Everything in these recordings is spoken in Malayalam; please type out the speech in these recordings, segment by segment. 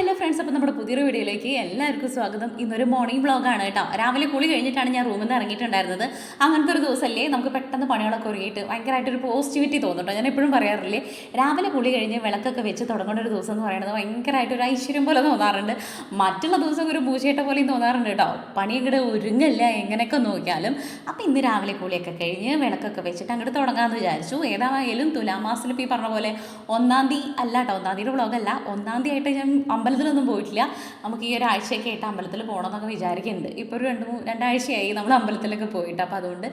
ഹലോ ഫ്രണ്ട്സ് അപ്പോൾ നമ്മുടെ പുതിയൊരു വീഡിയോയിലേക്ക് എല്ലാവർക്കും സ്വാഗതം. ഇന്നൊരു മോർണിംഗ് വ്ളോഗാണ് കേട്ടോ. രാവിലെ കുളി കഴിഞ്ഞിട്ടാണ് ഞാൻ റൂമിൽ നിന്ന് ഇറങ്ങിയിട്ടുണ്ടായിരുന്നത്. അങ്ങനത്തെ ഒരു ദിവസമല്ലേ നമുക്ക് പെട്ടെന്ന് പണികളൊക്കെ ഒരുങ്ങിയിട്ട് ഭയങ്കരമായിട്ടൊരു പോസിറ്റിവിറ്റി തോന്നും ഞാൻ എപ്പോഴും പറയാറില്ലേ രാവിലെ കുളി കഴിഞ്ഞ് വിളക്കൊക്കെ വെച്ച് തുടങ്ങേണ്ട ഒരു ദിവസം എന്ന് പറയുന്നത് ഭയങ്കരമായിട്ട് ഒരു ഐശ്വര്യം പോലെ തോന്നാറുണ്ട്. മറ്റുള്ള ദിവസം ഒരു പൂച്ചയിട്ട പോലെയും തോന്നാറുണ്ട് കേട്ടോ. പണി ഇങ്ങോട്ട് ഒരുങ്ങില്ല എങ്ങനെയൊക്കെ നോക്കിയാലും. അപ്പോൾ ഇന്ന് രാവിലെ കുളിയൊക്കെ കഴിഞ്ഞ് വിളക്കൊക്കെ വെച്ചിട്ട് അങ്ങോട്ട് തുടങ്ങാമെന്ന് വിചാരിച്ചു. ഏതായാലും തുലാമാസത്തിൽ ഈ പറഞ്ഞ പോലെ ഒന്നാം തീയതി അല്ല കേട്ടോ ഒന്നാം തീയതിയുടെ വ്ളോഗല്ല ഒന്നാം തീയതി ആയിട്ട് ഞാൻ അമ്പലത്തിലൊന്നും പോയിട്ടില്ല. നമുക്ക് ഈ ഒരാഴ്ചയൊക്കെ ആയിട്ട് അമ്പലത്തിൽ പോകണമെന്നൊക്കെ വിചാരിക്കുന്നുണ്ട് ഇപ്പോൾ ഒരു രണ്ട് മൂന്ന് രണ്ടാഴ്ചയായി നമ്മൾ അമ്പലത്തിലൊക്കെ പോയിട്ട്. അപ്പോൾ അതുകൊണ്ട്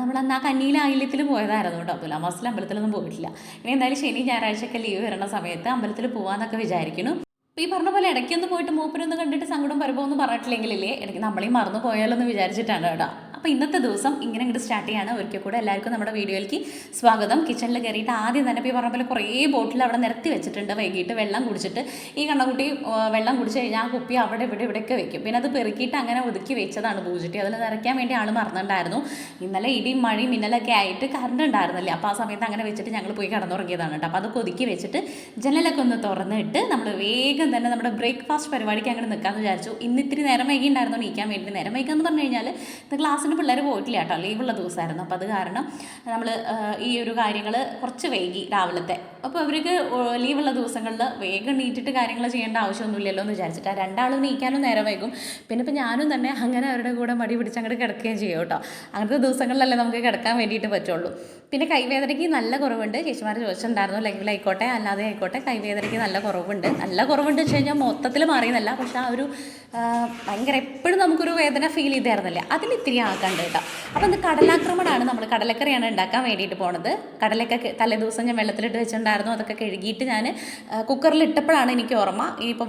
നമ്മൾ അന്ന് ആ കന്നിയിലെ ആയില്യത്തിൽ പോയതായിരുന്നു കേട്ടോ. തുലാമാസത്തിൽ അമ്പലത്തിലൊന്നും പോയിട്ടില്ല. ഇനി എന്തായാലും ശനി ഞായറാഴ്ചയൊക്കെ ലീവ് വരുന്ന സമയത്ത് അമ്പലത്തിൽ പോകാമെന്നൊക്കെ വിചാരിക്കുന്നു. അപ്പോൾ ഈ പറഞ്ഞ പോലെ ഇടയ്ക്കൊന്ന് പോയിട്ട് മൂപ്പരൊന്ന് കണ്ടിട്ട് സങ്കടം വരുമ്പോൾ പറഞ്ഞിട്ടില്ലെങ്കിലേ ഇടയ്ക്ക് നമ്മളീ മറന്നു പോയാലോ എന്ന് വിചാരിച്ചിട്ടാണ് കേട്ടോ. അപ്പോൾ ഇന്നത്തെ ദിവസം ഇങ്ങനെ ഇങ്ങോട്ട് സ്റ്റാർട്ട് ചെയ്യാണ് ഒരിക്കൽ കൂടെ എല്ലാവർക്കും നമ്മുടെ വീഡിയോയിലേക്ക് സ്വാഗതം. കിച്ചണിൽ കയറിയിട്ട് ആദ്യം തന്നെ ഇപ്പോൾ പറഞ്ഞ പോലെ കുറേ ബോട്ടിൽ അവിടെ നിരത്തി വെച്ചിട്ടുണ്ട്. വൈകിട്ട് വെള്ളം കുടിച്ചിട്ട് ഈ കണ്ണക്കുട്ടി വെള്ളം കുടിച്ച് കഴിഞ്ഞാൽ ആ കുപ്പി അവിടെ ഇവിടെ ഇവിടെയൊക്കെ വെക്കും. പിന്നെ അത് പെറുക്കിയിട്ട് അങ്ങനെ ഒതുക്കി വെച്ചതാണ് പൂജിട്ടി. അതിൽ നിറയ്ക്കാൻ വേണ്ടി ആൾ മറന്നിട്ടുണ്ടായിരുന്നു ഇന്നലെ ഇടിയും മഴയും മിന്നലൊക്കെ ആയിട്ട് കറണ്ട് ഉണ്ടായിരുന്നില്ല? അപ്പോൾ ആ സമയത്ത് അങ്ങനെ വെച്ചിട്ട് ഞങ്ങൾ പോയി കിടന്നുറങ്ങിയതാണ് കേട്ടോ. അപ്പോൾ അത് ഒതുക്കി വെച്ചിട്ട് ജനലൊക്കെ ഒന്ന് തുറന്നിട്ട് നമ്മൾ വേഗം തന്നെ നമ്മുടെ ബ്രേക്ക്ഫാസ്റ്റ് പരിപാടിക്ക് അങ്ങോട്ട് നിൽക്കാമെന്ന് വിചാരിച്ചു. ഇന്ന് ഇത്തിരി നേരം വൈകി ഉണ്ടായിരുന്നു നീക്കാൻ വേണ്ടി നേരം വൈകാന്ന് പറഞ്ഞു കഴിഞ്ഞാൽ ഇന്ന് ക്ലാസ്സിന് പിള്ളേർ പോയിട്ടില്ല കേട്ടോ. ലീവുള്ള ദിവസമായിരുന്നു. അപ്പോൾ അത് കാരണം നമ്മൾ ഈ ഒരു കാര്യങ്ങൾ കുറച്ച് വൈകി രാവിലത്തെ. അപ്പോൾ അവർക്ക് ലീവുള്ള ദിവസങ്ങളിൽ വേഗം നീറ്റിട്ട് കാര്യങ്ങൾ ചെയ്യേണ്ട ആവശ്യമൊന്നുമില്ലല്ലോ എന്ന് വിചാരിച്ചിട്ട് ആ രണ്ടാളും നീക്കാനും നേരം വൈകും. പിന്നെ ഇപ്പോൾ ഞാനും തന്നെ അങ്ങനെ അവരുടെ കൂടെ മടി പിടിച്ച് അങ്ങോട്ട് കിടക്കുകയും ചെയ്യും കേട്ടോ. അങ്ങനത്തെ ദിവസങ്ങളിലല്ലേ നമുക്ക് കിടക്കാൻ വേണ്ടിയിട്ട് പറ്റുള്ളൂ. പിന്നെ കൈവേദനയ്ക്ക് നല്ല കുറവുണ്ട്. ചേച്ചിമാർ ചോദിച്ചിട്ടുണ്ടായിരുന്നു അല്ലെങ്കിൽ ആയിക്കോട്ടെ അല്ലാതെ ആയിക്കോട്ടെ കൈവേദനയ്ക്ക് നല്ല കുറവുണ്ട്. നല്ല കുറവുണ്ട് വെച്ച് കഴിഞ്ഞാൽ മൊത്തത്തിൽ മാറിയെന്നല്ല പക്ഷേ ആ ഒരു ഭയങ്കര എപ്പോഴും നമുക്കൊരു വേദന ഫീൽ ചെയ്തായിരുന്നില്ലേ അതിൽ ഇത്തിരി ആക്കാണ്ട് കേട്ടോ. അപ്പോൾ ഇത് കടലാക്രമണമാണ് നമ്മൾ കടലക്കറിയാണ് ഉണ്ടാക്കാൻ വേണ്ടിയിട്ട് പോണത്. കടലൊക്കെ തലേ തലേദിവസം ഞാൻ വെള്ളത്തിലിട്ട് വെച്ചിട്ടുണ്ടായിരുന്നു. അതൊക്കെ കഴുകിയിട്ട് ഞാൻ കുക്കറിൽ ഇട്ടപ്പോഴാണ് എനിക്ക് ഓർമ്മ. ഇപ്പോൾ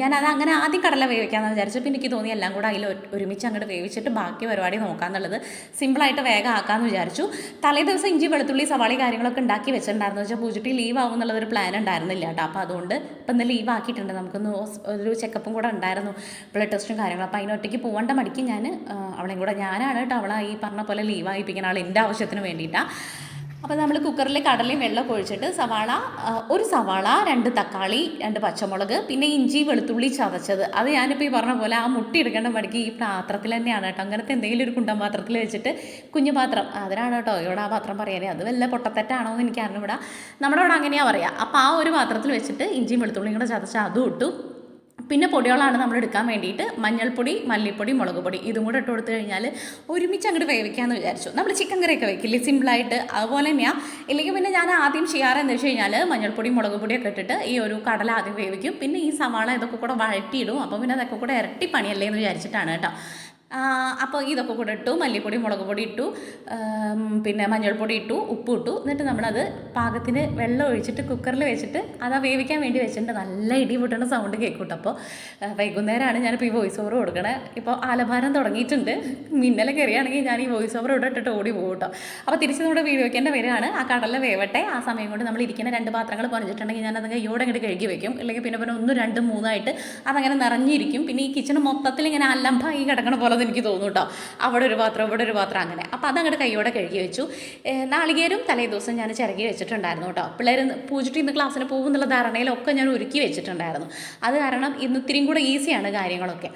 ഞാൻ അത് അങ്ങനെ ആദ്യം കടല വേവിക്കാമെന്ന് വിചാരിച്ചു. പിന്നെ എനിക്ക് തോന്നി എല്ലാം കൂടെ അതിൽ ഒരുമിച്ച് അങ്ങോട്ട് വേവിച്ചിട്ട് ബാക്കി പരിപാടി നോക്കാമെന്നുള്ളത് സിമ്പിളായിട്ട് വേഗം ആക്കാമെന്ന് വിചാരിച്ചു. തലേ ദിവസം ഇഞ്ചി വെളുത്തുള്ളി സവാളി കാര്യങ്ങളൊക്കെ ഉണ്ടാക്കി വെച്ചിട്ടുണ്ടായിരുന്നു. വെച്ചാൽ പൂജട്ടി ലീവ് ആവും എന്നുള്ളതൊരു പ്ലാൻ ഉണ്ടായിരുന്നില്ല കേട്ടോ. അപ്പോൾ അതുകൊണ്ട് ഇപ്പം ഇന്ന് ലീവ് ആക്കിയിട്ടുണ്ട്. നമുക്കൊന്ന് ഒരു ചെക്കപ്പും കൂടെ ഉണ്ടായിരുന്നു. ബ്ലഡ് ടെസ്റ്റും കാര്യങ്ങളും. അപ്പോൾ അതിനൊറ്റയ്ക്ക് പോകേണ്ട മടിക്ക് ഞാൻ അവളെയും കൂടെ ഞാനാണ് കേട്ടോ. അവളെ ഈ പറഞ്ഞ പോലെ ലീവ് ആയിപ്പിക്കുന്ന ആൾ എന്റെ ആവശ്യത്തിന് വേണ്ടിയിട്ടാണ് അപ്പോൾ നമ്മൾ കുക്കറിൽ കടലയും വെള്ളം ഒഴിച്ചിട്ട് സവാള ഒരു സവാള രണ്ട് തക്കാളി രണ്ട് പച്ചമുളക് പിന്നെ ഇഞ്ചി വെളുത്തുള്ളി ചതച്ചത്. അത് ഞാനിപ്പോൾ ഈ പറഞ്ഞ പോലെ ആ മുട്ടി എടുക്കേണ്ട മടിക്ക് ഈ പാത്രത്തിൽ തന്നെയാണ് കേട്ടോ. അങ്ങനത്തെ എന്തെങ്കിലും ഒരു കുണ്ടൻ പാത്രത്തിൽ വെച്ചിട്ട് കുഞ്ഞു പാത്രം. അതിനാണ് കേട്ടോ ഇവിടെ ആ പാത്രം പറയാനേ അത് വല്ല പൊട്ടത്തെറ്റാണോ എന്ന് എനിക്ക് അറിഞ്ഞൂടാ നമ്മുടെ അവിടെ അങ്ങനെയാണ് പറയുക അപ്പോൾ ആ ഒരു പാത്രത്തിൽ വെച്ചിട്ട് ഇഞ്ചിയും വെളുത്തുള്ളിയും കൂടെ ചതച്ച് അതും ഇട്ടു. പിന്നെ പൊടികളാണ് നമ്മൾ എടുക്കാൻ വേണ്ടിയിട്ട് മഞ്ഞൾപ്പൊടി മല്ലിപ്പൊടി മുളക് പൊടി ഇതും കൂടെ ഇട്ട് കൊടുത്തു കഴിഞ്ഞാൽ ഒരുമിച്ച് അങ്ങോട്ട് വേവിക്കാമെന്ന് വിചാരിച്ചു. നമ്മൾ ചിക്കൻ കറിയൊക്കെ വെക്കില്ലേ? സിമ്പിളായിട്ട് അതുപോലെ തന്നെയാണ് ഇല്ലെങ്കിൽ പിന്നെ ഞാൻ ആദ്യം ചെയ്യാറെന്ന് വെച്ച് കഴിഞ്ഞാൽ മഞ്ഞൾപ്പൊടി മുളക് പൊടിയൊക്കെ ഇട്ടിട്ട് ഈ ഒരു കടല ആദ്യം വേവിക്കും. പിന്നെ ഈ സവാള ഇതൊക്കെ കൂടെ വഴറ്റിയിടും. അപ്പോൾ പിന്നെ അതൊക്കെ കൂടെ ഇരട്ടി പണിയല്ലേ എന്ന് വിചാരിച്ചിട്ടാണ് കേട്ടോ. അപ്പോൾ ഇതൊക്കെ കൂടെ ഇട്ടു മല്ലിപ്പൊടി മുളക് പൊടി ഇട്ടു പിന്നെ മഞ്ഞൾപ്പൊടി ഇട്ടു ഉപ്പ് ഇട്ടു. എന്നിട്ട് നമ്മളത് പാകത്തിന് വെള്ളം ഒഴിച്ചിട്ട് കുക്കറിൽ വെച്ചിട്ട് അത് വേവിക്കാൻ വേണ്ടി വെച്ചിട്ടുണ്ട്. നല്ല ഇടി പൊട്ടുന്ന സൗണ്ട് കേൾക്കൂട്ടോ. അപ്പോൾ വൈകുന്നേരമാണ് ഞാനിപ്പോൾ ഈ വോയിസ് ഓവർ കൊടുക്കണേ. ഇപ്പോൾ ആലഭാരം തുടങ്ങിയിട്ടുണ്ട്. മിന്നലെ കയറിയാണെങ്കിൽ ഞാൻ ഈ വോയിസ് ഓവർ ഇവിടെ ഇട്ടിട്ട് ഓടി പോകും കേട്ടോ അപ്പോൾ തിരിച്ച് നമ്മുടെ വീഡിയോക്കേണ്ട വരികയാണ്. ആ കടലിൽ വേവട്ടെ. ആ സമയം കൊണ്ട് നമ്മൾ ഇരിക്കുന്ന രണ്ട് പാത്രങ്ങൾ പറഞ്ഞിട്ടുണ്ടെങ്കിൽ ഞാൻ അത് കയ്യോടെ അങ്ങോട്ട് കഴുകി വെക്കും. അല്ലെങ്കിൽ പിന്നെ പിന്നെ ഒന്നും രണ്ടും മൂന്നായിട്ട് അതങ്ങനെ നിറഞ്ഞിരിക്കും. പിന്നെ ഈ കിച്ചൺ മൊത്തത്തിൽ ഇങ്ങനെ അലമ്പായി കിടക്കണ പോലെ എനിക്ക് തോന്നും കേട്ടോ അവിടെ ഒരു പാത്രം ഇവിടെ ഒരു പാത്രം അങ്ങനെ. അപ്പോൾ അതങ്ങോട്ട് കൈയോടെ കഴുകി വെച്ചു. നാളികേരും തലേ ദിവസം ഞാൻ ചിരകി വെച്ചിട്ടുണ്ടായിരുന്നു കേട്ടോ പിള്ളേർ പൂജിട്ട് ഇന്ന് ക്ലാസ്സിന് പോകും എന്നുള്ള ധാരണയിലൊക്കെ ഞാൻ ഒരുക്കി വെച്ചിട്ടുണ്ടായിരുന്നു. അത് കാരണം ഇന്ന് ഇത്തിരിയും കൂടെ ഈസിയാണ് കാര്യങ്ങളൊക്കെ.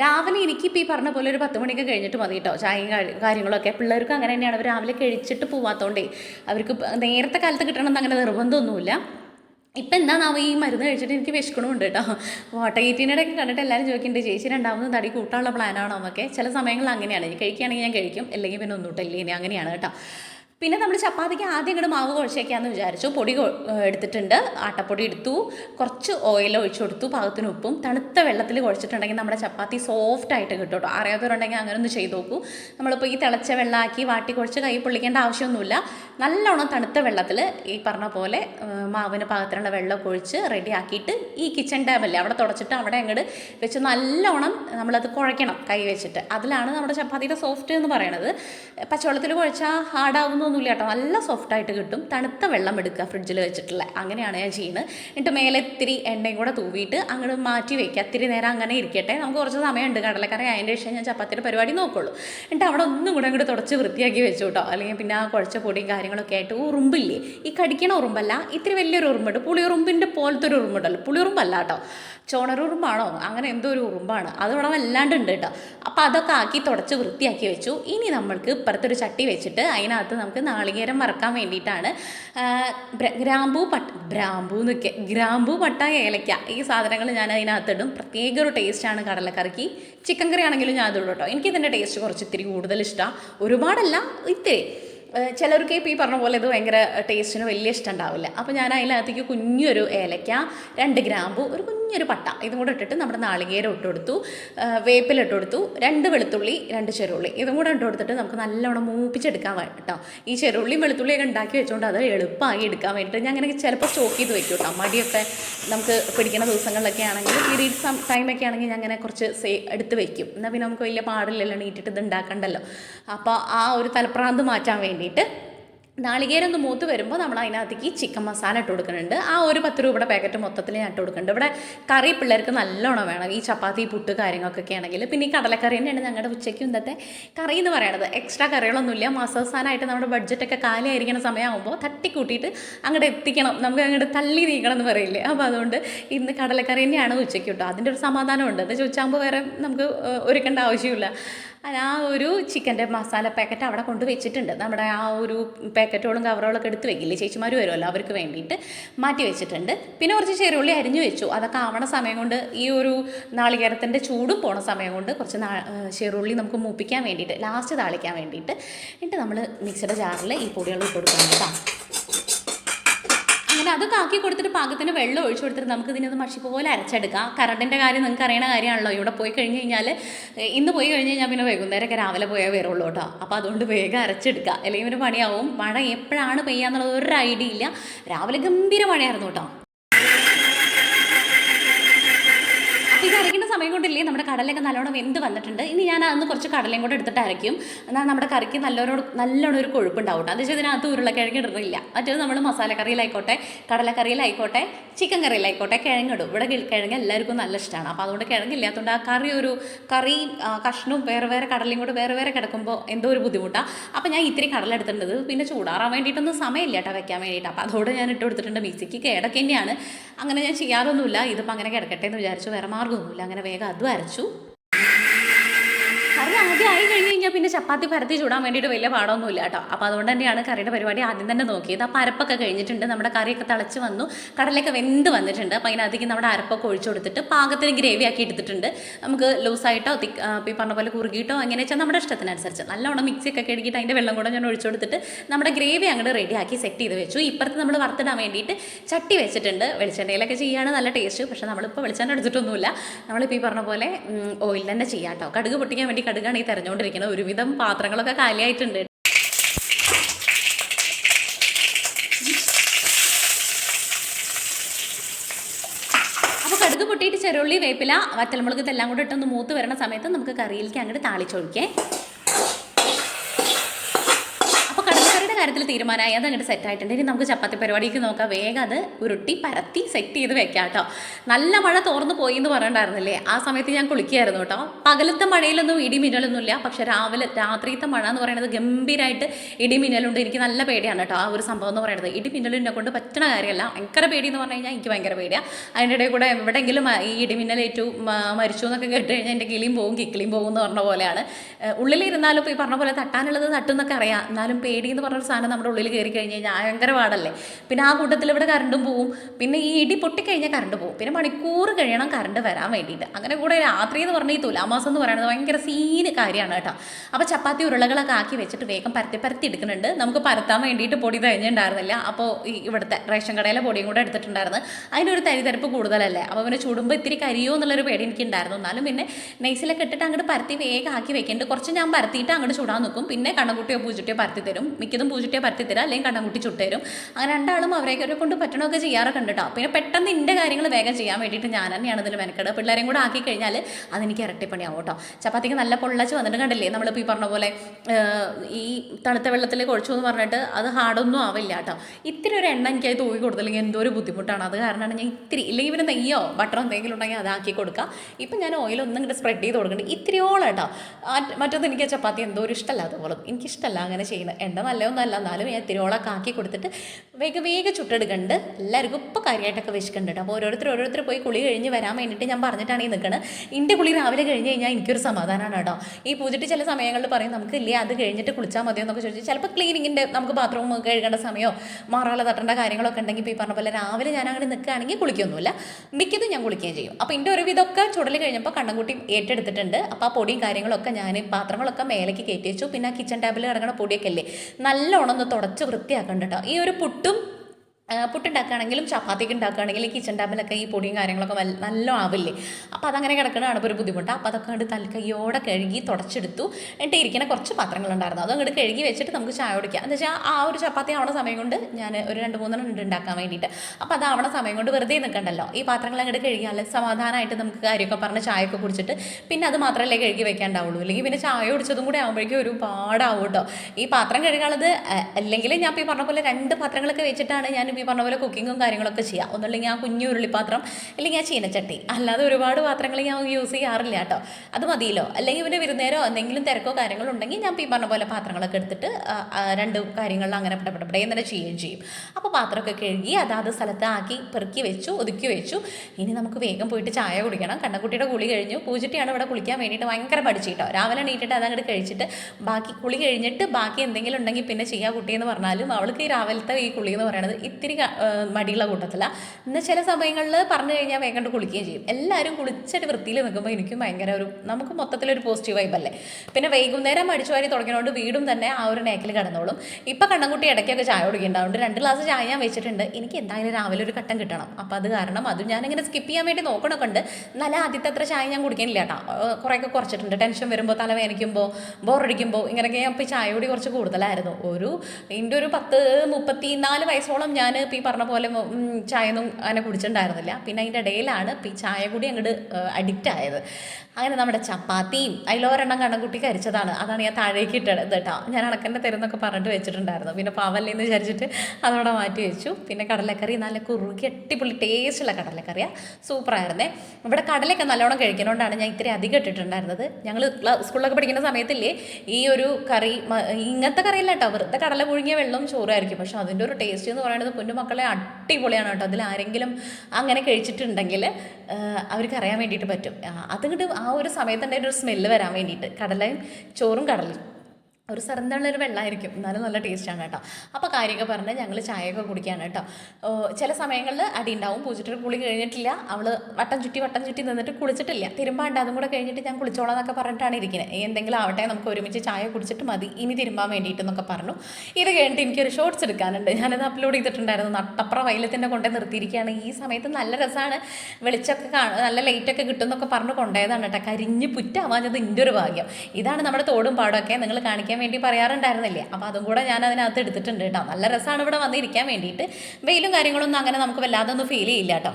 രാവിലെ എനിക്കിപ്പോൾ ഈ പറഞ്ഞ പോലെ ഒരു പത്ത് മണിയൊക്കെ കഴിഞ്ഞിട്ട് മതി കേട്ടോ ചായയും കാര്യങ്ങളൊക്കെ. പിള്ളേർക്ക് അങ്ങനെ തന്നെയാണ്. അവർ രാവിലെ കഴിച്ചിട്ട് പോവാത്തതുകൊണ്ടേ അവർക്ക് നേരത്തെ കാലത്ത് കിട്ടണമെന്ന് അങ്ങനെ നിർബന്ധമൊന്നുമില്ല. ഇപ്പം എന്താണാവോ ഈ മരുന്ന് കഴിച്ചിട്ട് എനിക്ക് വിശക്കണമുണ്ട് കേട്ടോ. വാട്ടഗേറ്റിന്റെ ഒക്കെ കണ്ടിട്ട് എല്ലാവരും ചോദിക്കുന്നുണ്ട് ചേച്ചി രണ്ടാമത് തടി കൂട്ടാനുള്ള പ്ലാനാണോ എന്നൊക്കെ. ചില സമയങ്ങളിൽ അങ്ങനെയാണ്. ഇനി കഴിക്കുകയാണെങ്കിൽ ഞാൻ കഴിക്കും അല്ലെങ്കിൽ പിന്നെ ഒന്നും ഇട്ടില്ല ഇനി അങ്ങനെയാണ് കേട്ടോ. പിന്നെ നമ്മൾ ചപ്പാത്തിക്ക് ആദ്യം ഇങ്ങോട്ട് മാവ് കുഴച്ചേക്കാന്ന് വിചാരിച്ചു. പൊടി എടുത്തിട്ടുണ്ട്. ആട്ടപ്പൊടി എടുത്തു. കുറച്ച് ഓയിൽ ഒഴിച്ചു കൊടുത്തു. പാകത്തിന് ഉപ്പും. തണുത്ത വെള്ളത്തിൽ കുഴച്ചിട്ടുണ്ടെങ്കിൽ നമ്മുടെ ചപ്പാത്തി സോഫ്റ്റ് ആയിട്ട് കിട്ടും കേട്ടോ അറിയാത്തവരുണ്ടെങ്കിൽ അങ്ങനെ ഒന്ന് ചെയ്ത് നോക്കൂ. നമ്മളിപ്പോൾ ഈ തിളച്ച വെള്ളമാക്കി വാട്ടി കുഴച്ച് കൈ പൊള്ളിക്കേണ്ട ആവശ്യമൊന്നുമില്ല. നല്ലോണം തണുത്ത വെള്ളത്തിൽ ഈ പറഞ്ഞ പോലെ മാവിന് പാകത്തിനുള്ള വെള്ളം ഒഴിച്ച് റെഡിയാക്കിയിട്ട് ഈ കിച്ചൺ ടേബിളിൽ അവിടെ തുടച്ചിട്ട് അവിടെ അങ്ങോട്ട് വെച്ച് നല്ലോണം നമ്മളത് കുഴയ്ക്കണം കൈ വെച്ചിട്ട്. അതിലാണ് നമ്മുടെ ചപ്പാത്തിയുടെ സോഫ്റ്റ് എന്ന് പറയണത്. പച്ചവെള്ളത്തിൽ കുഴച്ചാൽ ഹാർഡാവുന്നു വേണമെന്നൊന്നുമില്ല കേട്ടോ നല്ല സോഫ്റ്റായിട്ട് കിട്ടും. തണുത്ത വെള്ളം എടുക്കുക ഫ്രിഡ്ജിൽ വെച്ചിട്ടുള്ള. അങ്ങനെയാണ് ഞാൻ ചെയ്യുന്നത്. എന്നിട്ട് മേലെ ഇത്തിരി എണ്ണയും കൂടെ തൂവിയിട്ട് അങ്ങോട്ട് മാറ്റി വയ്ക്കുക ഇത്തിരി നേരം അങ്ങനെ ഇരിക്കട്ടെ. നമുക്ക് കുറച്ച് സമയമുണ്ട് കടലക്കറി അതിന്റെ ശേഷം ഞാൻ ചപ്പാത്തിയുടെ പരിപാടി നോക്കുള്ളൂ. എന്നിട്ട് അവിടെ ഒന്നും കൂടെ അങ്ങോട്ട് തുടച്ച് വൃത്തിയാക്കി വെച്ചു കേട്ടോ. അല്ലെങ്കിൽ പിന്നെ ആ കുഴച്ച പൊടിയും കാര്യങ്ങളൊക്കെ ആയിട്ട് ഉറുമ്പില്ലേ? ഈ കടിക്കണ ഉറുമ്പല്ല. ഇത്തിരി വലിയൊരു ഉറുമ്പുണ്ട്. പുളിയുറുമ്പിന്റെ പോലത്തെ ഒരു ഉറുമ്പുണ്ടല്ലോ. പുളിയുറുമ്പല്ല കേട്ടോ. ചോണരുറുമ്പാണോ അങ്ങനെ എന്തോ ഒരു ഉറുമ്പാണ്. അതിവിടെ വല്ലാണ്ട് ഉണ്ട് കേട്ടോ. അപ്പോൾ അതൊക്കെ ആക്കി തുടച്ച് വൃത്തിയാക്കി വെച്ചു. ഇനി നമ്മൾക്ക് ഇപ്പുറത്തൊരു ചട്ടി വെച്ചിട്ട് അതിനകത്ത് നമുക്ക് നാളികേരം മറക്കാൻ വേണ്ടിയിട്ടാണ് ഗ്രാമ്പൂ പട്ട ഗ്രാമ്പൂ എന്നൊക്കെ ഗ്രാമ്പൂ പട്ട ഏലയ്ക്ക ഈ സാധനങ്ങൾ ഞാൻ അതിനകത്തിടും. പ്രത്യേക ഒരു ടേസ്റ്റാണ് കടലക്കറിക്ക്. ചിക്കൻ കറി ആണെങ്കിലും ഞാൻ അതിടും കേട്ടോ. എനിക്കിതിന്റെ ടേസ്റ്റ് കുറച്ച് ഇത്തിരി കൂടുതൽ ഇഷ്ടമാണ് ഒരുപാടല്ല ഇത്തിരി. ചിലർക്ക് ഇപ്പോൾ ഈ പറഞ്ഞ പോലെ ഇത് ഭയങ്കര ടേസ്റ്റിന് വലിയ ഇഷ്ടം ഉണ്ടാവില്ല. അപ്പോൾ ഞാൻ അതിനകത്തേക്ക് കുഞ്ഞൊരു ഏലയ്ക്ക രണ്ട് ഗ്രാമ്പു ഒരു കുഞ്ഞൊരു പട്ട. ഇതും കൂടെ ഇട്ടിട്ട് നമ്മുടെ നാളികേരം ഇട്ട് കൊടുത്തു. വേപ്പിൽ ഇട്ട് കൊടുത്തു. രണ്ട് വെളുത്തുള്ളി രണ്ട് ചെറുള്ളി. ഇതും കൂടെ ഇട്ട് കൊടുത്തിട്ട് നമുക്ക് നല്ലോണം മൂപ്പിച്ചെടുക്കാൻ കേട്ടോ ഈ ചെറുള്ളിയും വെളുത്തുള്ളിയൊക്കെ ഉണ്ടാക്കി വെച്ചുകൊണ്ട് അത് എളുപ്പമായി എടുക്കാൻ വേണ്ടിയിട്ട് ഞാൻ അങ്ങനെ ചിലപ്പോൾ സ്റ്റോക്ക് ചെയ്ത് വെക്കും കേട്ടോ മടിയൊക്കെ നമുക്ക് പിടിക്കുന്ന ദിവസങ്ങളിലൊക്കെ ആണെങ്കിൽ പീരീഡ്സ് ടൈമൊക്കെ ആണെങ്കിൽ ഞാൻ അങ്ങനെ കുറച്ച് സേ എടുത്ത് വെക്കും. എന്നാൽ പിന്നെ നമുക്ക് വലിയ പാടില്ലല്ലോ നീട്ടിട്ട് ഇത് ഉണ്ടാക്കണ്ടല്ലോ. അപ്പോൾ ആ ഒരു തലപ്രാന്ത് മാറ്റാൻ വേണ്ടിയിട്ട് നാളികേരം ഒന്ന് മൂത്ത് വരുമ്പോൾ നമ്മൾ അതിനകത്തേക്ക് ചിക്കൻ മസാല ഇട്ട് കൊടുക്കുന്നുണ്ട്. ആ ഒരു പത്ത് രൂപയുടെ പാക്കറ്റ് മൊത്തത്തിൽ ഞാൻ ഇട്ട് കൊടുക്കുന്നുണ്ട്. ഇവിടെ കറി പിള്ളേർക്ക് നല്ലോണം വേണം. ഈ ചപ്പാത്തി പുട്ട് കാര്യങ്ങൾക്കൊക്കെ ആണെങ്കിൽ. പിന്നെ ഈ കടലക്കറി തന്നെയാണ് ഞങ്ങളുടെ ഉച്ചയ്ക്ക് ഇന്നത്തെ കറി എന്ന് പറയണത്. എക്സ്ട്രാ കറികളൊന്നുമില്ല. മാസാവസാനമായിട്ട് നമ്മുടെ ബഡ്ജറ്റൊക്കെ കാലിയായിരിക്കുന്ന സമയമാകുമ്പോൾ തട്ടിക്കൂട്ടിയിട്ട് അങ്ങോട്ട് എത്തിക്കണം. നമുക്ക് അങ്ങോട്ട് തള്ളി നീക്കണം എന്ന് പറയില്ലേ? അപ്പോൾ അതുകൊണ്ട് ഇന്ന് കടലക്കറി തന്നെയാണ് ഉച്ചയ്ക്ക് കിട്ടുക അതിന്റെ ഒരു സമാധാനമുണ്ട്. എന്ന് ചോദിച്ചാകുമ്പോൾ വേറെ നമുക്ക് ഒരുക്കേണ്ട ആവശ്യമില്ല. ആ ഒരു ചിക്കന്റെ മസാല പാക്കറ്റ് അവിടെ കൊണ്ട് വെച്ചിട്ടുണ്ട്. നമ്മുടെ ആ ഒരു പാക്കറ്റുകളും കവറുകളൊക്കെ എടുത്ത് വെക്കില്ലേ? ചേച്ചിമാർ വരുമല്ലോ അവർക്ക് വേണ്ടിയിട്ട് മാറ്റി വെച്ചിട്ടുണ്ട്. പിന്നെ കുറച്ച് ചെറുള്ളി അരിഞ്ഞു വെച്ചു. അതൊക്കെ ആവണ സമയം കൊണ്ട് ഈ ഒരു നാളികേരത്തിന്റെ ചൂടും പോണ സമയം കൊണ്ട് കുറച്ച് ചെറുള്ളി നമുക്ക് മൂപ്പിക്കാൻ വേണ്ടിയിട്ട് ലാസ്റ്റ് താളിക്കാൻ വേണ്ടിയിട്ട് എന്നിട്ട് നമ്മൾ മിക്സിയുടെ ജാറിൽ ഈ പൊടികൾ ഇട്ട് കൊടുക്കണം കേട്ടോ. അങ്ങനെ അതൊക്കെ ആക്കി കൊടുത്തിട്ട് പാകത്തിന് വെള്ളം ഒഴിച്ചു കൊടുത്തിട്ട് നമുക്ക് ഇതിനത് മഷി പോലെ അരച്ചെടുക്കാം. കറണ്ടിന്റെ കാര്യം നിങ്ങൾക്ക് അറിയണ കാര്യമാണല്ലോ. ഇവിടെ പോയി കഴിഞ്ഞ് കഴിഞ്ഞാൽ ഇന്ന് പോയി കഴിഞ്ഞ് കഴിഞ്ഞാൽ പിന്നെ വൈകുന്നേരമൊക്കെ രാവിലെ പോയാൽ വരുള്ളൂ കേട്ടോ. അപ്പോൾ അതുകൊണ്ട് വേഗം അരച്ചെടുക്കുക അല്ലെങ്കിൽ ഒരു പണിയാവും. മഴ എപ്പോഴാണ് പെയ്യാന്നുള്ളത് ഒരു ഐഡിയ ഇല്ല. രാവിലെ ഗംഭീര മഴയായിരുന്നു കേട്ടോ അപ്പോൾ ഇത് അരയ്ക്കുന്ന സമയം കൊണ്ടില്ലേ നമ്മുടെ കടലൊക്കെ നല്ലോണം വെന്ത് വന്നിട്ടുണ്ട്. ഇനി ഞാൻ അതൊന്ന് കുറച്ച് കടലയും കൂടെ എടുത്തിട്ട് അരയ്ക്കും. എന്നാൽ നമ്മുടെ കറിക്ക് നല്ലോണം നല്ലോണം ഒരു കൊഴുപ്പുണ്ടാവും അത് വെച്ചാൽ ഇതിനകത്ത് ഉരുളക്കിഴങ്ങ് ഇടുന്നില്ല മറ്റേത് നമ്മൾ മസാലക്കറിയിലായിക്കോട്ടെ കടലക്കറിയിലായിക്കോട്ടെ ചിക്കൻ കറിയിലായിക്കോട്ടെ കിഴങ്ങിടും. ഇവിടെ കിഴങ്ങ് എല്ലാവർക്കും നല്ല ഇഷ്ടമാണ് അപ്പോൾ അതുകൊണ്ട് കിഴങ്ങില്ലാത്തതുകൊണ്ട് ആ കറി ഒരു കറി കഷ്ണവും വേറെ വേറെ കടലയും കൂടെ വേറെ വേറെ കിടക്കുമ്പോൾ എന്തോ ഒരു ബുദ്ധിമുട്ടാണ് അപ്പോൾ ഞാൻ ഇത്തിരി കടല എടുത്തിട്ടുണ്ട് പിന്നെ ചൂടാറാൻ വേണ്ടിയിട്ടൊന്നും സമയമില്ല കേട്ടോ വെക്കാൻ വേണ്ടിയിട്ട്. അപ്പോൾ അതുകൊണ്ട് ഞാൻ ഇട്ട് കൊടുത്തിട്ടുണ്ട് മിക്സിക്ക് കേടൊക്കെ തന്നെയാണ്. അങ്ങനെ ഞാൻ ചെയ്യാറൊന്നുമില്ല. ഇതിപ്പോൾ അങ്ങനെ കിടക്കട്ടെ എന്ന് വിചാരിച്ചു. വേറെ മാർഗമൊന്നുമില്ല. അങ്ങനെ വേഗം അതും അരച്ചു. ആദ്യം ആയി കഴിഞ്ഞ് കഴിഞ്ഞാൽ പിന്നെ ചപ്പാത്തി പരത്തി ചൂടാൻ വേണ്ടിയിട്ട് വലിയ പാടൊന്നുമില്ല കേട്ടോ. അപ്പോൾ അതുകൊണ്ട് തന്നെയാണ് കറിയുടെ പരിപാടി ആദ്യം തന്നെ നോക്കിയത്. അപ്പോൾ അരപ്പൊക്കെ കഴിഞ്ഞിട്ടുണ്ട്. നമ്മുടെ കറിയൊക്കെ തിളച്ച് വന്നു. കടലൊക്കെ വെന്ത് വന്നിട്ടുണ്ട്. അപ്പോൾ അതിനകത്തേക്ക് നമ്മുടെ അരപ്പൊക്കെ ഒഴിച്ചു കൊടുത്തിട്ട് പാകത്തിന് ഗ്രേവി ആക്കി എടുത്തിട്ടുണ്ട്. നമുക്ക് ലൂസായിട്ടോ ഈ പറഞ്ഞ പോലെ കുറുകിയിട്ടോ എങ്ങനെ വെച്ചാൽ നമ്മുടെ ഇഷ്ടത്തിനനുസരിച്ച്. നല്ലോണം മിക്സിയൊക്കെ കഴുകിയിട്ട് അതിന്റെ വെള്ളം കൂടെ ഞാൻ ഒഴിച്ചു കൊടുത്തിട്ട് നമ്മുടെ ഗ്രേവി അങ്ങോട്ട് റെഡിയാക്കി സെറ്റ് ചെയ്ത് വെച്ചു. ഇപ്പുറത്ത് നമ്മൾ വറുത്തിടാൻ വേണ്ടിയിട്ട് ചട്ടി വെച്ചിട്ടുണ്ട്. വെളിച്ചെണ്ണയിലൊക്കെ ചെയ്യാണ് നല്ല ടേസ്റ്റ് പക്ഷേ നമ്മളിപ്പോൾ വെളിച്ചെണ്ണ എടുത്തിട്ടൊന്നുമില്ല. നമ്മളിപ്പോൾ ഈ പറഞ്ഞ പോലെ ഓയിൽ തന്നെ ചെയ്യാം കേട്ടോ. കടുക് പൊട്ടിക്കാൻ വേണ്ടി കടുകാണ് ഈ തെരഞ്ഞുകൊണ്ടിരിക്കുന്നത്. ഒരുവിധം പാത്രങ്ങളൊക്കെ കാലിയായിട്ടുണ്ട്. കടുക് പൊട്ടിയിട്ട് ചെറുള്ളി വേപ്പില വറ്റൽമുളക് ഇതെല്ലാം കൂടെ ഇട്ടൊന്ന് മൂത്ത് വരുന്ന സമയത്ത് നമുക്ക് കറിയിലേക്ക് അങ്ങോട്ട് താളിച്ചൊഴിക്കേ അപ്പോൾ കടലക്കറിയുടെ കാര്യത്തിൽ തീരുമാനമായി. അത് അങ്ങോട്ട് സെറ്റ് ആയിട്ടുണ്ട്. ഇനി നമുക്ക് ചപ്പാത്തി പരിപാടിക്ക് നോക്കാം. വേഗം അത് ഉരുട്ടി പരത്തി സെറ്റ് ചെയ്ത് വെക്കാം കേട്ടോ. നല്ല മഴ തോർന്നു പോയി എന്ന് പറഞ്ഞിട്ടുണ്ടായിരുന്നില്ലേ? ആ സമയത്ത് ഞാൻ കുളിക്കുകയായിരുന്നു കേട്ടോ. പകലത്തെ മഴയിലൊന്നും ഇടി മിന്നലൊന്നും ഇല്ല പക്ഷേ രാവിലെ രാത്രിയത്തെ മഴ എന്ന് പറയുന്നത് ഗംഭീരമായിട്ട് ഇടി മിന്നലുണ്ട്. എനിക്ക് നല്ല പേടിയാണ് കേട്ടോ ആ ഒരു സംഭവം എന്ന് പറയുന്നത്. ഇടി മിന്നലിനെ കൊണ്ട് പറ്റണ കാര്യമല്ല. ഭയങ്കര പേടി എന്ന് പറഞ്ഞു കഴിഞ്ഞാൽ എനിക്ക് ഭയങ്കര പേടിയാണ് അതിന്റെ ഇടയിൽ കൂടെ എവിടെയെങ്കിലും ഈ ഇടിമിന്നലേറ്റു മരിച്ചു എന്നൊക്കെ കേട്ട് കഴിഞ്ഞാൽ എന്റെ കിളിയും പോകും കിക്കിളിയും പോകും എന്ന് പറഞ്ഞ പോലെയാണ്. ഉള്ളിലിരുന്നാലും ഇപ്പോൾ ഈ പറഞ്ഞ പോലെ തട്ടാനുള്ളത് തട്ടുന്നൊക്കെ അറിയാം. എന്നാലും പേടി എന്ന് പറഞ്ഞൊരു സാധനം നമ്മുടെ ഉള്ളിൽ കയറി കഴിഞ്ഞ് കഴിഞ്ഞാൽ ഭയങ്കര പാടല്ലേ? പിന്നെ ആ കൂട്ടത്തിൽ ഇവിടെ കറണ്ടും പോവും. പിന്നെ ഈ ഇടി പൊട്ടിക്കഴിഞ്ഞാൽ കറണ്ട് പോവും. പിന്നെ മണിക്കൂർ കഴിയണം കറണ്ട് വരാൻ വേണ്ടിയിട്ട്. അങ്ങനെ കൂടെ രാത്രി എന്ന് പറഞ്ഞാൽ ഈ തുലാമാസം എന്ന് പറയുന്നത് ഭയങ്കര സീന് കാര്യമാണ് കേട്ടോ. അപ്പോൾ ചപ്പാത്തി ഉരുളകളൊക്കെ ആക്കി വെച്ചിട്ട് വേഗം പരത്തി പരത്തി എടുക്കുന്നുണ്ട്. നമുക്ക് പരത്താൻ വേണ്ടിയിട്ട് പൊടി തഴിഞ്ഞിട്ടുണ്ടായിരുന്നില്ല. അപ്പോൾ ഈ ഇവിടുത്തെ റേഷൻ കടയിലെ പൊടിയും കൂടെ എടുത്തിട്ടുണ്ടായിരുന്നു. അതിനൊരു തരിതരപ്പ് കൂടുതലല്ലേ? അപ്പോൾ പിന്നെ ചുടുമ്പോൾ ഇത്തിരി കരിയോ എന്നുള്ളൊരു പേടി എനിക്കുണ്ടായിരുന്നു. എന്നാലും പിന്നെ നെയ്സിലൊക്കെ ഇട്ടിട്ട് അങ്ങോട്ട് പരത്തി വേഗം ആക്കി വെക്കുന്നുണ്ട് കുറച്ച് ഞാൻ പരത്തിയിട്ട് അങ്ങോട്ട് ചുടാൻ നിൽക്കും പിന്നെ കണ്ണക്കുട്ടിയോ പൂജിട്ടിയോ പരത്തി തരും. മിക്കതും പൂച്ച പറ്റത്തില്ല. അല്ലെങ്കിൽ കണ്ണൻകുട്ടി ചുട്ടുതരും അങ്ങനെ രണ്ടാളും അവരെ കൊണ്ട് പറ്റണമൊക്കെ ചെയ്യാറൊക്കെ ഉണ്ട് കേട്ടോ പിന്നെ പെട്ടെന്ന് എന്റെ കാര്യങ്ങൾ വേഗം ചെയ്യാൻ വേണ്ടിയിട്ട് ഞാൻ തന്നെയാണ് ഇതിൽ മെനക്കെടുക. പിള്ളേരെയും കൂടെ ആക്കി കഴിഞ്ഞാൽ അതെനിക്ക് ഇരട്ടിപ്പണിയാവും കേട്ടോ ചപ്പാത്തിക്ക് നല്ല പൊള്ളച്ച് വന്നിട്ട് കണ്ടില്ലേ? നമ്മളിപ്പോൾ ഈ പറഞ്ഞ പോലെ ഈ തണുത്ത വെള്ളത്തിൽ കുഴച്ചു എന്ന് പറഞ്ഞിട്ട് അത് ഹാർഡൊന്നും ആവില്ല കേട്ടോ ഇത്തിരി ഒരു എണ്ണ എനിക്കത് തൂക്കി കൊടുത്തില്ലെങ്കിൽ എന്തോ ഒരു ബുദ്ധിമുട്ടാണ്. അത് കാരണമാണ് ഞാൻ ഇത്തിരി ഇല്ലെങ്കിൽ പിന്നെ നെയ്യോ ബട്ടറോ എന്തെങ്കിലും ഉണ്ടെങ്കിൽ അതാക്കി കൊടുക്കുക ഇപ്പം ഞാൻ ഓയിൽ ഒന്നും ഇങ്ങോട്ട് സ്പ്രെഡ് ചെയ്ത് കൊടുക്കുന്നുണ്ട് ഇത്തിരിയോളം കേട്ടോ മറ്റൊന്നും എനിക്ക് ചപ്പാത്തി എന്തോ ഒരു ഇഷ്ടമല്ല. അതുപോലെ എനിക്കിഷ്ടമല്ല അങ്ങനെ ചെയ്യുന്നത്. എണ്ണ നല്ലതൊന്നല്ല എന്നാലും ഞാൻ തിരുവോളൊക്കെ ആക്കി കൊടുത്തിട്ട് വേഗം വേഗം ചുട്ടെടുക്കുന്നുണ്ട് എല്ലാവർക്കും ഇപ്പോൾ കാര്യമായിട്ടൊക്കെ വിശക്കുന്നുണ്ട് അപ്പോൾ ഓരോരുത്തർ ഓരോരുത്തർ പോയി കുളി കഴിഞ്ഞ് വരാൻ വേണ്ടിയിട്ട് ഞാൻ പറഞ്ഞിട്ടാണ് ഈ നിൽക്കുന്നത് എന്റെ കുളി രാവിലെ കഴിഞ്ഞ് കഴിഞ്ഞാൽ എനിക്കൊരു സമാധാനമാണ് കേട്ടോ. ഈ പൂജിട്ട് ചില സമയങ്ങളിൽ പറയും നമുക്ക് ഇല്ലേ അത് കഴിഞ്ഞിട്ട് കുളിച്ചാൽ മതിയോ? എന്നൊക്കെ ചോദിച്ചാൽ ചിലപ്പോൾ ക്ലീനിങ്ങിന്റെ നമുക്ക് ബാത്റൂം കഴുകേണ്ട സമയമോ മാറാല തട്ടേണ്ട കാര്യങ്ങളൊക്കെ ഉണ്ടെങ്കിൽ ഇപ്പോൾ ഈ പറഞ്ഞ പോലെ രാവിലെ ഞാൻ അങ്ങനെ നിൽക്കുകയാണെങ്കിൽ കുളിക്കൊന്നുമില്ല. മിക്കതും ഞാൻ കുളിക്കുകയും ചെയ്യും. അപ്പോൾ എന്റെ ഒരു വിധമൊക്കെ ചുടൽ കഴിഞ്ഞപ്പോൾ കണ്ണൻകുട്ടി ഏറ്റെടുത്തിട്ടുണ്ട്. അപ്പോൾ ആ പൊടിയും കാര്യങ്ങളൊക്കെ ഞാൻ പാത്രങ്ങളൊക്കെ മേലേക്ക് കയറ്റി വെച്ചു. പിന്നെ ആ കിച്ചൺ ടേബിളിൽ കിടക്കുന്ന പൊടിയൊക്കെ അല്ലേ നല്ലോണം തുടച്ച് വൃത്തിയാക്കണ്ട കേട്ടോ ഈ ഒരു പുട്ടും പുട്ടുണ്ടാക്കുകയാണെങ്കിലും ചപ്പാത്തിക്ക് ഉണ്ടാക്കുകയാണെങ്കിലും കിച്ചൺ ടാബിലൊക്കെ ഈ പൊടിയും കാര്യങ്ങളൊക്കെ നല്ല ആവില്ലേ? അപ്പോൾ അതങ്ങനെ കിടക്കണതാണ് ഇപ്പോൾ ഒരു ബുദ്ധിമുട്ട്. അപ്പോൾ അതൊക്കെ അങ്ങോട്ട് തലക്കൈയോടെ കഴുകി തുടച്ചെടുത്തു. എന്നിട്ട് ഇരിക്കുന്ന കുറച്ച് പാത്രങ്ങളുണ്ടായിരുന്നു. അത് അങ്ങോട്ട് കഴുകി വെച്ചിട്ട് നമുക്ക് ചായ കുടിക്കാം. എന്ന് വെച്ചാൽ ആ ഒരു ചപ്പാത്തി ആവണ സമയം കൊണ്ട് ഞാൻ ഒരു രണ്ട് മൂന്നെണ്ണം ഉണ്ട് ഉണ്ടാക്കാൻ വേണ്ടിയിട്ട് അപ്പോൾ അത് ആവണ സമയം കൊണ്ട് വെറുതെ നിൽക്കണ്ടല്ലോ ഈ പാത്രങ്ങൾ അങ്ങോട്ട് കഴുകിയാൽ സമാധാനമായിട്ട് നമുക്ക് കാര്യമൊക്കെ പറഞ്ഞ് ചായയൊക്കെ കുടിച്ചിട്ട് പിന്നെ അത് മാത്രമല്ലേ കഴുകി വെക്കാണ്ടാവുള്ളൂ. അല്ലെങ്കിൽ പിന്നെ ചായ കുടിച്ചതും കൂടെ ആകുമ്പോഴേക്കും ഒരുപാടാവും കേട്ടോ. ഈ പാത്രം കഴുകാനുള്ളത് അല്ലെങ്കിൽ ഞാൻ ഇപ്പോൾ ഈ പറഞ്ഞ പോലെ രണ്ട് പാത്രങ്ങളൊക്കെ വെച്ചിട്ടാണ് ഞാൻ ഈ പറഞ്ഞ പോലെ കുക്കിങ്ങും കാര്യങ്ങളൊക്കെ ചെയ്യാം. ഒന്നുമില്ലെങ്കിൽ ആ കുഞ്ഞു ഉരുളിപ്പാത്രം അല്ലെങ്കിൽ ആ ചീനച്ചട്ടി. അല്ലാതെ ഒരുപാട് പാത്രങ്ങൾ ഞാൻ യൂസ് ചെയ്യാറില്ല കേട്ടോ. അത് മതിയല്ലോ. അല്ലെങ്കിൽ പിന്നെ വിരുന്നേരോ എന്തെങ്കിലും തിരക്കോ കാര്യങ്ങളോ ഉണ്ടെങ്കിൽ ഞാൻ ഈ പറഞ്ഞ പോലെ പാത്രങ്ങളൊക്കെ എടുത്തിട്ട് രണ്ട് കാര്യങ്ങളിൽ അങ്ങനെ പെടപെടപെടേ തന്നെ ചെയ്യുകയും ചെയ്യും. അപ്പോൾ പാത്രമൊക്കെ കഴുകി അതാത് സ്ഥലത്താക്കി പെറുക്കി വെച്ചു ഒതുക്കി വെച്ചു. ഇനി നമുക്ക് വേഗം പോയിട്ട് ചായ കുടിക്കണം. കണ്ണക്കുട്ടിയുടെ കുളി കഴിഞ്ഞു. പൂജിട്ടിയാണ് ഇവിടെ കുളിക്കാൻ വേണ്ടിയിട്ട് ഭയങ്കര പഠിച്ചു കേട്ടോ. രാവിലെ എണീറ്റിട്ട് അതങ്ങോട്ട് കഴിച്ചിട്ട് ബാക്കി കുളി കഴിഞ്ഞിട്ട് ബാക്കി എന്തെങ്കിലും ഉണ്ടെങ്കിൽ പിന്നെ ചെയ്യാ കുട്ടി എന്ന് പറഞ്ഞാലും അവൾക്ക് ഈ രാവിലത്തെ ഈ കുളി എന്ന് പറയുന്നത് ഇത്തിരി ആ, മടിയുള്ള കൂട്ടത്തില്ല എന്നാൽ ചില സമയങ്ങളിൽ പറഞ്ഞു കഴിഞ്ഞാൽ വേഗം കുളിക്കുകയും ചെയ്യും. എല്ലാവരും കുളിച്ചിട്ട് വൃത്തിയിൽ നിൽക്കുമ്പോൾ എനിക്കും ഭയങ്കര ഒരു നമുക്ക് മൊത്തത്തിലൊരു പോസിറ്റീവ് വൈബല്ലേ പിന്നെ വൈകുന്നേരം അടിച്ചു വാരി തുടങ്ങിയതുകൊണ്ട് വീടും തന്നെ ആ ഒരു നേക്കിൽ കിടന്നോളും. ഇപ്പം കണ്ണൻകുട്ടി ഇടയ്ക്കൊക്കെ ചായ കുടിക്കേണ്ടതുകൊണ്ട് രണ്ട് ഗ്ലാസ് ചായ ഞാൻ വെച്ചിട്ടുണ്ട്. എനിക്ക് എന്തായാലും രാവിലെ ഒരു കട്ടൻ കിട്ടണം. അപ്പം അത് കാരണം അതും ഞാനിങ്ങനെ സ്കിപ്പ് ചെയ്യാൻ വേണ്ടി നോക്കണമൊക്കെ ഉണ്ട്. നല്ല ആദ്യത്തെ അത്ര ചായ ഞാൻ കുടിക്കുന്നില്ല കേട്ടോ. കുറേയൊക്കെ കുറച്ചിട്ടുണ്ട്. ടെൻഷൻ വരുമ്പോൾ തല വേദനിക്കുമ്പോൾ ബോറടിക്കുമ്പോൾ ഇങ്ങനെയൊക്കെ ഇപ്പോൾ ചായ കൂടി കുറച്ച് കൂടുതലായിരുന്നു. ഒരു എന്റെ ഒരു പത്ത് മുപ്പത്തി നാല് വയസ്സോളം ഞാൻ ഇപ്പോൾ ഈ പറഞ്ഞ പോലെ ചായ ഒന്നും അങ്ങനെ കുടിച്ചിട്ടുണ്ടായിരുന്നില്ല. പിന്നെ അതിന്റെ ഇടയിലാണ് ഇപ്പം ഈ ചായ കൂടി അങ്ങോട്ട് അഡിക്റ്റ് ആയത്. അങ്ങനെ നമ്മുടെ ചപ്പാത്തിയും അതിലൊരെണ്ണം കണ്ണൻകുട്ടി കരിച്ചതാണ്. അതാണ് ഞാൻ താഴേക്ക് ഇട്ടത് കേട്ടോ. ഞാൻ അണക്കന്റെ തരുന്നൊക്കെ പറഞ്ഞിട്ട് വെച്ചിട്ടുണ്ടായിരുന്നു. പിന്നെ പാവല്ലേ എന്ന് വിചാരിച്ചിട്ട് അതവിടെ മാറ്റി വെച്ചു. പിന്നെ കടലക്കറി നല്ല കുറുകി അടിപൊളി ടേസ്റ്റുള്ള കടലക്കറിയാണ് സൂപ്പറായിരുന്നേ ഇവിടെ കടലൊക്കെ നല്ലോണം കഴിക്കുന്നതുകൊണ്ടാണ് ഞാൻ ഇത്തിരി അധികം ഇട്ടിട്ടുണ്ടായിരുന്നത്. ഞങ്ങൾ സ്കൂളിലൊക്കെ പഠിക്കുന്ന സമയത്തില്ലേ ഈ ഒരു കറി ഇങ്ങനത്തെ കറിയല്ല കേട്ടോ. വെറുതെ കടല പുഴുങ്ങിയ വെള്ളവും ചോറായിരിക്കും പക്ഷെ അതിന്റെ ഒരു ടേസ്റ്റ് എന്ന് പറയുന്നത് പൊന്നു മക്കളെ അടിപൊളിയാണ് കേട്ടോ. അതിൽ ആരെങ്കിലും അങ്ങനെ കഴിച്ചിട്ടുണ്ടെങ്കിൽ അവർക്ക് അറിയാൻ വേണ്ടിയിട്ട് പറ്റും. അതുകൊണ്ട് ആ ഒരു സമയത്ത് തന്നെ ഒരു സ്മെല്ല് വരാൻ വേണ്ടിയിട്ട്. കടലയും ചോറും കടലയും. ഒരു സെറന്നുള്ള ഒരു വെള്ളമായിരിക്കും എന്നാലും നല്ല ടേസ്റ്റാണ് കേട്ടോ. അപ്പോൾ കാര്യമൊക്കെ പറഞ്ഞ് ഞങ്ങൾ ചായയൊക്കെ കുടിക്കുകയാണ് കേട്ടോ. ചില സമയങ്ങളിൽ അടി ഉണ്ടാവും. പൂച്ചിട്ട് കുളി കഴിഞ്ഞിട്ടില്ല. അവൾ വട്ടം ചുറ്റി വട്ടം ചുറ്റി നിന്നിട്ട് കുളിച്ചിട്ടില്ല. തിരുമ്പാണ്ട് അതും കൂടെ കഴിഞ്ഞിട്ട് ഞാൻ കുളിച്ചോളാം എന്നൊക്കെ പറഞ്ഞിട്ടാണ് ഇരിക്കുന്നത് എന്തെങ്കിലും ആവട്ടെ നമുക്ക് ഒരുമിച്ച് ചായ കുടിച്ചിട്ട് മതി. ഇനി തിരുമ്പാൻ വേണ്ടിയിട്ട് എന്നൊക്കെ പറഞ്ഞു. ഇത് കഴിഞ്ഞിട്ട് എനിക്കൊരു ഷോർട്സ് എടുക്കാനുണ്ട്. ഞാനത് അപ്ലോഡ് ചെയ്തിട്ടുണ്ടായിരുന്നു. നട്ടപ്പുറ വൈലത്തിന്റെ കൊണ്ടേ നിർത്തിയിരിക്കുകയാണ്. ഈ സമയത്ത് നല്ല രസമാണ് വെളിച്ചമൊക്കെ കാണും നല്ല ലൈറ്റൊക്കെ കിട്ടുമെന്നൊക്കെ പറഞ്ഞു കൊണ്ടേതാണ് കേട്ടോ. കരിഞ്ഞ് പുറ്റാവാഞ്ഞത് എന്റെ ഒരു ഭാഗ്യം. ഇതാണ് നമ്മുടെ തോടും പാടമൊക്കെ നിങ്ങൾ കാണിക്കാൻ വേണ്ടി പറയാറുണ്ടായിരുന്നില്ലേ? അപ്പോൾ അതും കൂടെ ഞാൻ അതിനകത്ത് എടുത്തിട്ടുണ്ട് കേട്ടോ. നല്ല രസമാണ് ഇവിടെ വന്നിരിക്കാൻ വേണ്ടിയിട്ട്. വെയിലും കാര്യങ്ങളൊന്നും അങ്ങനെ നമുക്ക് വല്ലാതെ ഒന്നും ഫീൽ ചെയ്യില്ല കേട്ടോ.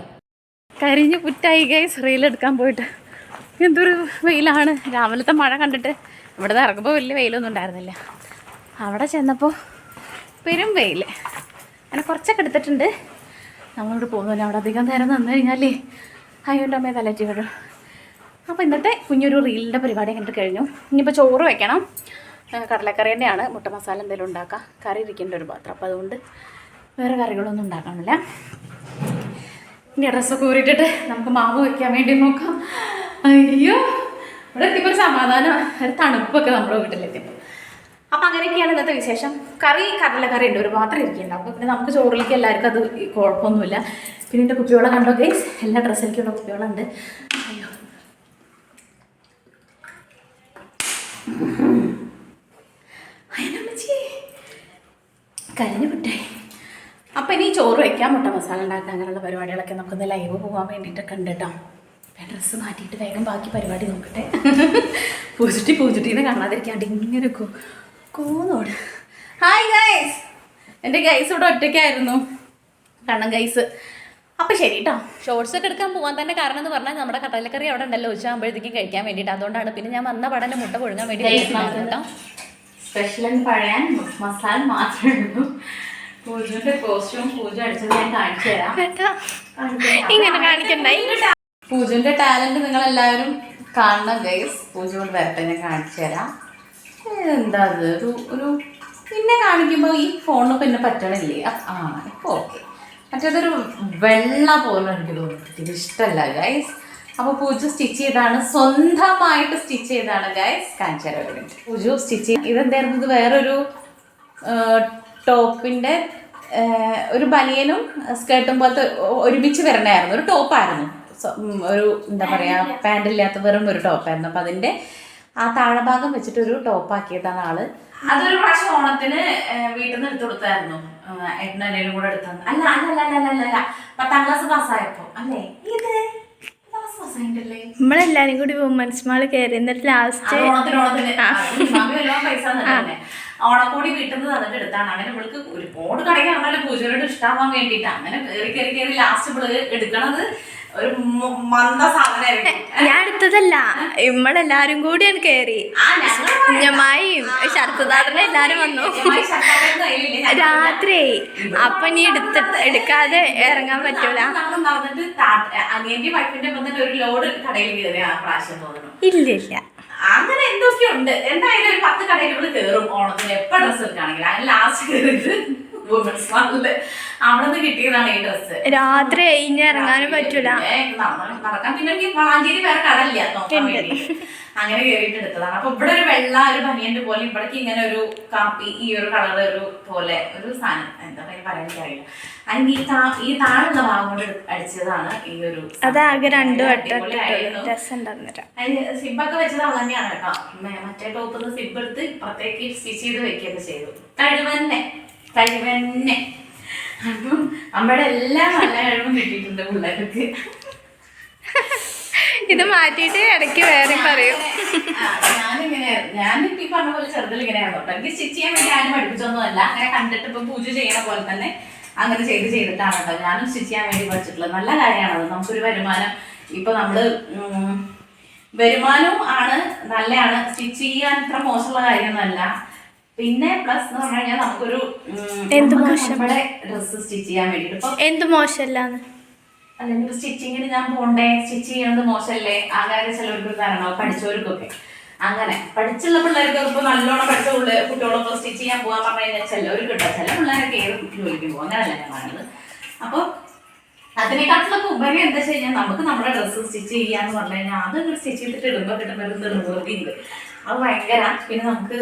കരിഞ്ഞ് പുറ്റായി ഗൈസ് റീലെടുക്കാൻ പോയിട്ട്. എന്തൊരു വെയിലാണ്. രാവിലത്തെ മഴ കണ്ടിട്ട് ഇവിടെ ഇറങ്ങുമ്പോൾ വലിയ വെയിലൊന്നും ഉണ്ടായിരുന്നില്ല. അവിടെ ചെന്നപ്പോൾ പെരും വെയിൽ. അങ്ങനെ കുറച്ചൊക്കെ എടുത്തിട്ടുണ്ട്. നമ്മളിവിടെ പോകുന്നില്ല അവിടെ അധികം നേരം നിന്ന് കഴിഞ്ഞാലേ അയ്യോന്റെ അമ്മയെ തലറ്റി വരും അപ്പോൾ ഇന്നത്തെ കുഞ്ഞൊരു റീലിന്റെ പരിപാടി കണ്ടിട്ട് കഴിഞ്ഞു. ഇനിയിപ്പോൾ ചോറ് വെക്കണം. കടലക്കറി തന്നെയാണ്. മുട്ട മസാല എന്തെങ്കിലും ഉണ്ടാക്കാം. കറി ഇരിക്കേണ്ട ഒരു പാത്രം. അപ്പോൾ അതുകൊണ്ട് വേറെ കറികളൊന്നും ഉണ്ടാക്കാനില്ല. ഇനി ഡ്രസ്സൊക്കെ ഊരിട്ടിട്ട് നമുക്ക് മാവ് വയ്ക്കാൻ വേണ്ടി നോക്കാം. അയ്യോ ഇവിടെ എത്തിയപ്പോൾ ഒരു സമാധാനം. ഒരു തണുപ്പൊക്കെ നമ്മുടെ വീട്ടിലെത്തിയപ്പോൾ അപ്പം അങ്ങനെയൊക്കെയാണ് ഇന്നത്തെ വിശേഷം. കറി കടലക്കറി ഉണ്ട്. ഒരു പാത്രം ഇരിക്കുന്നുണ്ട്. അപ്പോൾ പിന്നെ നമുക്ക് ചോറിലേക്ക് എല്ലാവർക്കും അത് കുഴപ്പമൊന്നുമില്ല. പിന്നെ എന്റെ കുപ്പിയോളം കണ്ടോ ഗൈസ് എല്ലാ ഡ്രസ്സിലേക്കുള്ള കുട്ടികളുണ്ട് കരഞ്ഞു വിട്ടേ അപ്പം ഇനി ചോറ് വയ്ക്കാം മുട്ട മസാല ഉണ്ടാക്കാൻ അങ്ങനെയുള്ള പരിപാടികളൊക്കെ നമുക്കൊന്ന് ലൈവ് പോകാൻ വേണ്ടിയിട്ടൊക്കെ ഉണ്ട് കേട്ടോ ഡ്രസ്സ് മാറ്റിയിട്ട് വേഗം ബാക്കി പരിപാടി നോക്കട്ടെ. പൂച്ചിട്ടി പൂച്ചിട്ടീനെ കാണാതിരിക്കാണ്ട് ഇങ്ങനെ കോന്നോട്. ഹായ് ഗൈസ് എന്റെ ഗൈസ് ഇവിടെ ഒറ്റയ്ക്കായിരുന്നു. കണ്ണം ഗൈസ് അപ്പം ശരി കേട്ടോ ഷോർട്സ് ഒക്കെ എടുക്കാൻ പോകാൻ തന്നെ കാരണം എന്ന് പറഞ്ഞാൽ നമ്മുടെ കടലക്കറി അവിടെ ഉണ്ടല്ലോ. ഉച്ചയാകുമ്പോഴത്തേക്കും കഴിക്കാൻ വേണ്ടിയിട്ട്. അതുകൊണ്ടാണ് പിന്നെ ഞാൻ വന്ന പടനെ മുട്ട പുഴുങ്ങാൻ വേണ്ടി കേട്ടോ സ്പെഷ്യൽ എന്ന് പറയാൻ മസാല മാത്രമേ ഉള്ളൂ. പൂജയുടെ കോസ്റ്റ്യൂം പൂജ അടിച്ചത് ഞാൻ കാണിച്ചു തരാം. ഇങ്ങനെ കാണിക്കണ്ടായി പൂജന്റെ ടാലന്റ് നിങ്ങൾ എല്ലാവരും കാണണം ഗൈസ് പൂജ കൊണ്ട് വരട്ടെ ഞാൻ കാണിച്ചു തരാം. എന്താ അത്? ഒരു ഒരു പിന്നെ കാണിക്കുമ്പോൾ ഈ ഫോണിന് പിന്നെ പറ്റണില്ലേ? ആ, ഇപ്പൊ ഇപ്പോൾ ഓക്കെ മറ്റേതൊരു വെള്ള പോലെ എനിക്ക് തോന്നുന്നു ഇത് ഇഷ്ടമല്ല ഗൈസ് അപ്പോൾ പൂജ സ്റ്റിച്ച് ചെയ്താണ് സ്വന്തമായിട്ട് സ്റ്റിച്ച് ചെയ്താണ് ഗൈസ് കാണിച്ചു പൂജു സ്റ്റിച്ച് ചെയ്ത് ഇതെന്തായിരുന്നു? ഇത് വേറൊരു ടോപ്പിന്റെ ഒരു ബനിയനും സ്കേർട്ടും പോലത്തെ ഒരുമിച്ച് വരണമായിരുന്നു ഒരു ടോപ്പായിരുന്നു. ഒരു എന്താ പറയാ പാന്റ് ഇല്ലാത്ത വെറും ഒരു ടോപ്പായിരുന്നു. അപ്പം അതിന്റെ ആ താഴെഭാഗം വെച്ചിട്ട് ഒരു ടോപ്പാക്കിയതാണ് ആൾ. അതൊരു പ്രാവശ്യം ഓണത്തിന് വീട്ടിൽ നിന്ന് എടുത്തു കൊടുത്തായിരുന്നു. എട്ടിനും കൂടെ എടുത്തു അല്ല അല്ല അല്ല അല്ല അല്ല. പത്താം ക്ലാസ് പാസ്സായപ്പോ. അല്ലേ? ഇത് നമ്മളെല്ലാരും കൂടി വുമൻസ് മാൾ കയറി എന്നിട്ട് ലാസ്റ്റ് ഓണക്കോടി വീട്ടിൽ നിന്ന് തന്നിട്ട് എടുത്താണ്. അങ്ങനെ ഇവൾക്ക് ഒരുപാട് കടയിൽ ആണല്ലോ പൂജയോട് ഇഷ്ടമാവാൻ വേണ്ടിയിട്ട്. അങ്ങനെ കയറി കയറി കയറി ലാസ്റ്റ് ഇവൾ എടുക്കണത് ഞാൻ എടുത്തതല്ല. നമ്മളെല്ലാരും കൂടിയാണ് ഞങ്ങൾ ഞമായും ശരത്തുദാടനെ എല്ലാരും വന്നു. രാത്രി. അപ്പൊ നീ എടുത്ത് എടുക്കാതെ ഇറങ്ങാൻ പറ്റൂല. ഇല്ലില്ല ഇല്ല ഇല്ല. അങ്ങനെ എന്തൊക്കെയുണ്ട്? എന്തായാലും ഒരു പത്ത് കടയിൽ ഇവിടെ കേറും ഓണത്തിന്. എപ്പോ ഡ്രസ്സ് എടുക്കുകയാണെങ്കിൽ അതിന് ലാസ്റ്റ് കയറിയിട്ട് വുമൻസ് മാളിൽ അവിടെ നിന്ന് കിട്ടിയതാണ് ഈ ഡ്രസ്സ് രാത്രി കഴിഞ്ഞിറങ്ങാനും ഇറങ്ങാനും പറ്റൂല. നടക്കാൻ പിന്നെ വളാഞ്ചേരി വേറെ കടല്ല നോക്കാൻ വേണ്ടി. അങ്ങനെ കയറിയിട്ട് എടുത്തതാണ്. അപ്പൊ ഇവിടെ ഒരു വെള്ള ഒരു പനിയന്റെ പോലെ ഇവിടേക്ക് ഇങ്ങനെ ഒരു കാപ്പി ഈ ഒരു കളർ ഒരു പോലെ ഒരു സാധനം. എന്താ പറയാൻ അറിയില്ല. അതിന് ഈ താ ഈ താഴെയുള്ള ഭാഗം കൊണ്ട് അടിച്ചതാണ് ഈ ഒരു. അതാകെ രണ്ടു സിബൊക്കെ വെച്ചത് അവൾ തന്നെയാണ് കേട്ടോ. മറ്റേ ടോപ്പിൽ നിന്ന് സിബ് എടുത്ത് ഇപ്പുറത്തേക്ക് സ്റ്റിച്ച് ചെയ്ത് വെക്കുകയൊക്കെ ചെയ്തു. കഴിവന്നെ. കഴിവന്നെ അപ്പം അമ്മയുടെ എല്ലാ നല്ല കഴിവും കിട്ടിയിട്ടുണ്ട് പിള്ളേർക്ക്. ഇത് മാറ്റിയിട്ട് ഇടയ്ക്ക് വേറെ പറയും. ഞാനിങ്ങനെ ഞാനിപ്പോ ഈ പറഞ്ഞ പോലെ ചെറുതിൽ ഇങ്ങനെ കേട്ടോ. എനിക്ക് സ്റ്റിച്ച് ചെയ്യാൻ വേണ്ടി ആരും പഠിപ്പിച്ചൊന്നുമല്ല. അങ്ങനെ കണ്ടിട്ട് ഇപ്പൊ പൂജ ചെയ്യണ പോലെ തന്നെ അങ്ങനെ ചെയ്ത് ചെയ്തിട്ടാണ് കേട്ടോ. ഞാനും സ്റ്റിച്ച് ചെയ്യാൻ വേണ്ടി പഠിച്ചിട്ടുള്ളത്. നല്ല കാര്യമാണത്. നമുക്കൊരു വരുമാനം. ഇപ്പൊ നമ്മൾ വരുമാനവും ആണ് നല്ലതാണ് സ്റ്റിച്ച് ചെയ്യാൻ ഇത്ര മോശമുള്ള കാര്യമൊന്നുമല്ല. പിന്നെ പ്ലസ് എന്ന് പറഞ്ഞു കഴിഞ്ഞാൽ നമുക്കൊരു എന്ത് മോശം? ഡ്രസ്സ് സ്റ്റിച്ച് ചെയ്യാൻ വേണ്ടിട്ട് എന്ത് മോശമല്ലാന്ന് അല്ലെങ്കിൽ സ്റ്റിച്ചിങ്ങിന് ഞാൻ പോണ്ടേ? സ്റ്റിച്ച് ചെയ്യണത് മോശമല്ലേ അങ്ങനെ ചിലവർക്ക് തരണോ? പഠിച്ചവർക്കൊക്കെ. അങ്ങനെ. പഠിച്ചുള്ള പിള്ളേർക്ക് ഇപ്പൊ നല്ലോണം പഠിച്ച പിള്ളേർ കുട്ടികളൊക്കെ സ്റ്റിച്ച് ചെയ്യാൻ പോകാൻ പറഞ്ഞു കഴിഞ്ഞാൽ ചിലവർക്ക് കിട്ടും. ചില പിള്ളേരൊക്കെ ഏത് കുട്ടി ജോലിക്ക് പോകും? അങ്ങനെയല്ല ഞാൻ പറയുന്നത് അപ്പോൾ അതിനെക്കാട്ടിലൊക്കെ ഉപരി എന്താ വെച്ച് കഴിഞ്ഞാൽ നമുക്ക് നമ്മുടെ ഡ്രസ്സ് സ്റ്റിച്ച് ചെയ്യാന്ന് പറഞ്ഞു കഴിഞ്ഞാൽ അത് സ്റ്റിച്ച് ചെയ്തിട്ട് ഇടുമ്പോൾ കിട്ടുന്ന ഒരു നിർവൃതിയുണ്ട് അത് ഭയങ്കര. പിന്നെ നമുക്ക്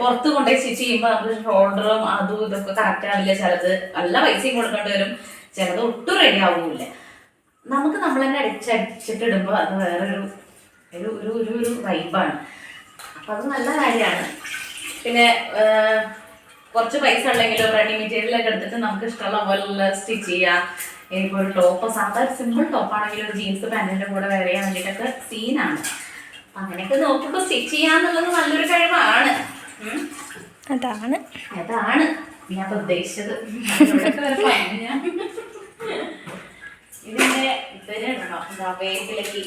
പുറത്ത് കൊണ്ടുപോയി സ്റ്റിച്ച് ചെയ്യുമ്പോൾ നമുക്ക് ഷോൾഡറും അതും ഇതൊക്കെ കറക്റ്റ് ആവില്ല ചിലത്. നല്ല പൈസയും കൊടുക്കേണ്ടി വരും. ചിലത് ഒട്ടും റെഡി ആവുമില്ല നമുക്ക് നമ്മൾ തന്നെ അടിച്ചടിച്ചിട്ട് ഇടുമ്പോൾ അത് വേറൊരു ഒരു ഒരു ഒരു ഒരു വൈബാണ് അപ്പം അത് നല്ല കാര്യമാണ്. പിന്നെ കുറച്ച് പൈസ ഉണ്ടെങ്കിലും റെഡി മെറ്റീരിയൽ ഒക്കെ എടുത്തിട്ട് നമുക്ക് ഇഷ്ടമുള്ള പോലെ സ്റ്റിച്ച് ചെയ്യാം. ഇനിയിപ്പോൾ ഒരു ടോപ്പ് സാധാരണ സിമ്പിൾ ടോപ്പാണെങ്കിലും ജീൻസ് പാന്റിന്റെ കൂടെ വെയർ ചെയ്യാൻ വേണ്ടിയിട്ടൊക്കെ സീനാണ് അങ്ങനെയൊക്കെ നോക്കുമ്പോ സ്റ്റിച്ച് ചെയ്യാന്നുള്ളത് നല്ലൊരു കഴിവാണ്. അതാണ്. അതാണ് ഞാൻ ഉദ്ദേശിച്ചത്. ഇതിന്റെ വേപ്പിലക്ക്.